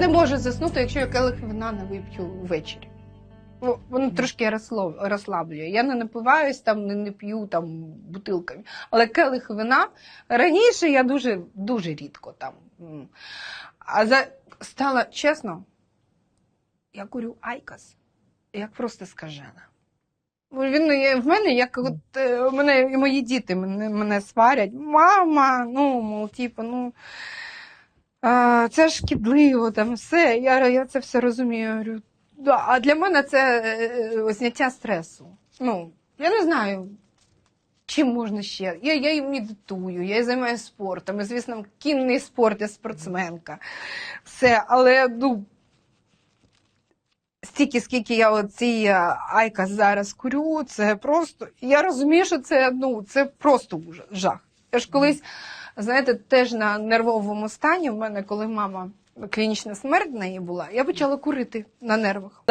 не можу заснути, якщо я келих вина не вип'ю ввечері. Воно трошки розслаблює. Я не напиваюсь, там, не, не п'ю там, бутилками. Але келих вина раніше я дуже, дуже рідко там. А за... стало чесно, я курю айкас, як просто скажена. Він є- в мене, як от е, мене і мої діти мене, мене сварять. Мама, ну, мов, типу, ну. Це шкідливо, там все. Я, я це все розумію. Говорю, да, а для мене це е, е, зняття стресу. Ну, я не знаю, чим можна ще. Я, я і медитую, я і займаюся спортом. І, звісно, кінний спорт, я спортсменка. Все, але ну, стільки, скільки я оці айка зараз курю, це просто. Я розумію, що це, ну, це просто жах. Я ж колись, знаєте, теж на нервовому стані в мене, коли мама клінічна смерть в неї була, я почала курити на нервах.